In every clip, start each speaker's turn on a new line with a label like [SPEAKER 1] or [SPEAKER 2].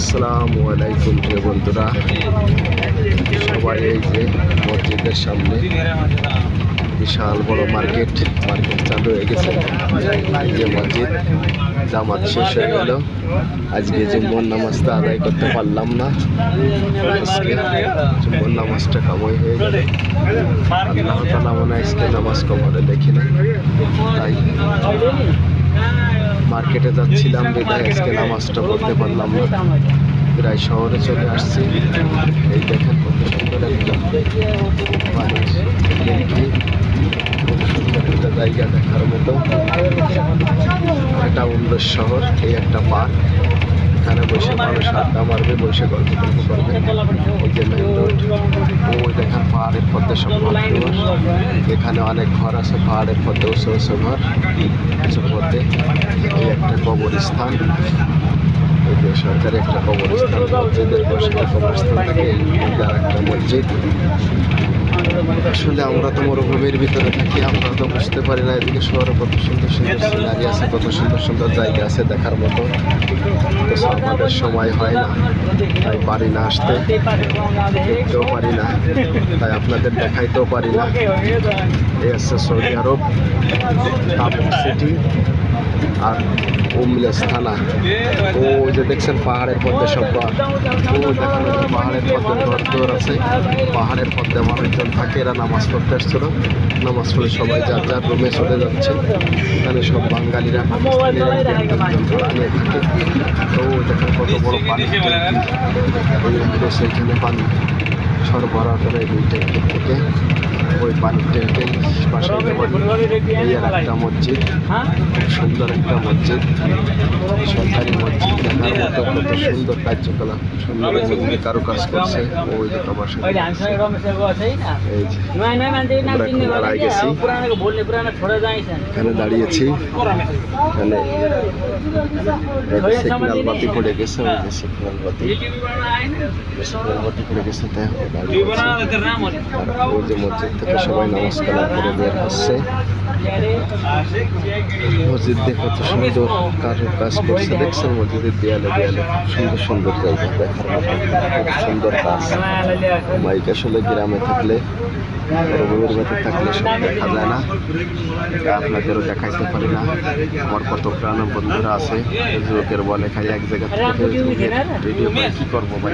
[SPEAKER 1] আসসালামু আলাইকুম প্রিয় বন্ধুরা। সবাই এই যে মসজিদের সামনে বিশাল বড় মার্কেট মার্কেট চালু হয়ে গেছে। যে মসজিদ, জামাত শেষ হয়ে গেল। আজকে জুম্মন নামাজটা আদায় করতে পারলাম না, আজকে জুম্মন নামাজটা কামাই হয়ে গেল। আল্লাহ তালা মনে আজকে নামাজ কবরে দেখি না তাই মার্কেটে যাচ্ছিলাম, বিদায় আজকে নামাজটা পড়তে পারলাম না। প্রায় শহরে চলে আসছি। এই দেখেন কত সুন্দর একটা একটা জায়গা দেখার মতো। এটা উন্দর শহর, এই একটা পার্ক এখানে বসে মানুষ আড্ডা মারবে, বসে গল্প করবে এই যে মেন রোড ওই দেখেন পাহাড়ের পথে সব এখানে অনেক ঘর আছে, পাহাড়ের পথে উঁচু উঁচু ঘর। উঁচু পথে এই একটা কবরস্থান। সরকারি একটা কবরস্থান, মসজিদের পাশে কবরস্থান থাকে আর একটা মসজিদ। আসলে আমরা তো মরুভূমির ভিতরে থাকি, আমরা তো বুঝতে পারি না, এদিকে শহরে কত সুন্দর সুন্দর সিনারি আছে, কত সুন্দর সুন্দর জায়গা আছে দেখার মতো। আমাদের সময় হয় না, তাই পারি না আসতে। দেখতেও পারি না, তাই আপনাদের দেখাইতেও পারি না। এই আছে সৌদি আরব সিটি আর উমলেস থানা ও যে দেখছেন, পাহাড়ের মধ্যে সব ও দেখানো পাহাড়ের মধ্যে ঘর দৌড় আছে। পাহাড়ের মধ্যে মানুষজন থাকে, এরা নামাজ পড়তে আসছিল। নামাজ পড়ে সবাই যার যার রুমে চলে যাচ্ছে। এখানে সব বাঙালিরা থাকে। দেখেন কত বড় পানি সেইখানে পানি সরবরাহ করে দুই ট্যাঙ্কের থেকে ওই পানির ট্যাঙ্কে পাশে এই আর একটা মসজিদ খুব সুন্দর একটা মসজিদ সরকারি মসজিদ দেখার মতো। কত সুন্দর কার্যকলাপ সুন্দর কারও কাজ করছে। ওই যে তোমার সাথে। এখন দাঁড়ায় গেছি। এখানে দাঁড়িয়েছি। এখানে সিগন্যাল বাতি পড়ে গেছে ওই যে সিগন্যাল বাতি। সিগন্যাল বাতি পড়ে গেছে তাই ওই যে মসজিদ থেকে সবাই নামাজ কালাম করে হচ্ছে মসজিদ কত সুন্দর কারও কাজ করছে। দেখছেন মসজিদের দেয়ালে দেয়ালে। সুন্দর সুন্দর জায়গা দেখার মতো সুন্দর গাছ মাইক আসলে গ্রামে থাকলে মধ্যে থাকলে সব দেখা যায় না। এটা আপনাদেরও দেখাইতে পারি না। আমার কত প্রাণ বন্ধুরা আছে, ফেসবুকের বলে খালি এক জায়গা থেকে ভিডিও করে কী করব ভাই?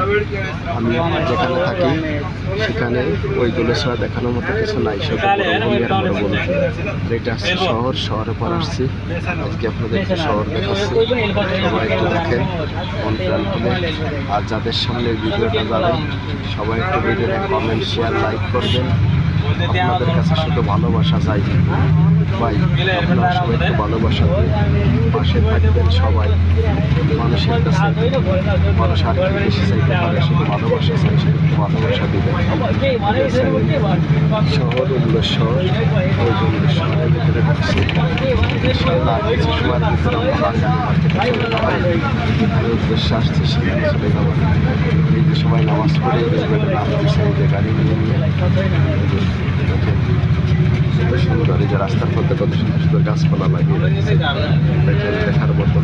[SPEAKER 1] আমি যেখানে থাকি, সেখানে ওইগুলো ছাড়া দেখানোর মতো কিছু নাই সব এটা আসছে শহর, শহরে পর আসছি। আজকে আপনাদের শহর দেখাচ্ছি। সবাই একটু দেখেন, মন প্রাণ খুলে। আর যাদের সামনে ভিডিওটা যাবে, সবাই একটু ভিডিওটা কমেন্ট শেয়ার লাইক করবেন। আপনাদের কাছে শুধু ভালোবাসা চাই ভাই আপনারা সবাই ভালোবাসা দিয়ে পাশে থাকবেন সবাই। মানুষের কাছে মানুষ আর কি বেশি চাইতে পারে শুধু ভালোবাসা চাই একটু ভালোবাসা দিবেন শহর উল্লাস শহর ওই ভিতরে সবাই নামাজ সুন্দর যে রাস্তার মধ্যে কত সুন্দর সুন্দর গাছপালা লাগিয়ে দেখার মতো।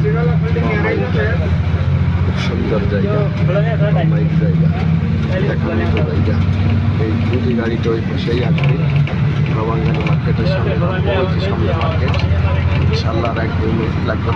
[SPEAKER 1] সুন্দর জায়গা অমায়িক জায়গা দেখার মতো জায়গা। এই দুটি গাড়িটা ওই পাশেই আসবে নবাঙ্গানি মার্কেটের সামনে সামনে মার্কেট ইনশাল্লাহ এক দুই লাগবে।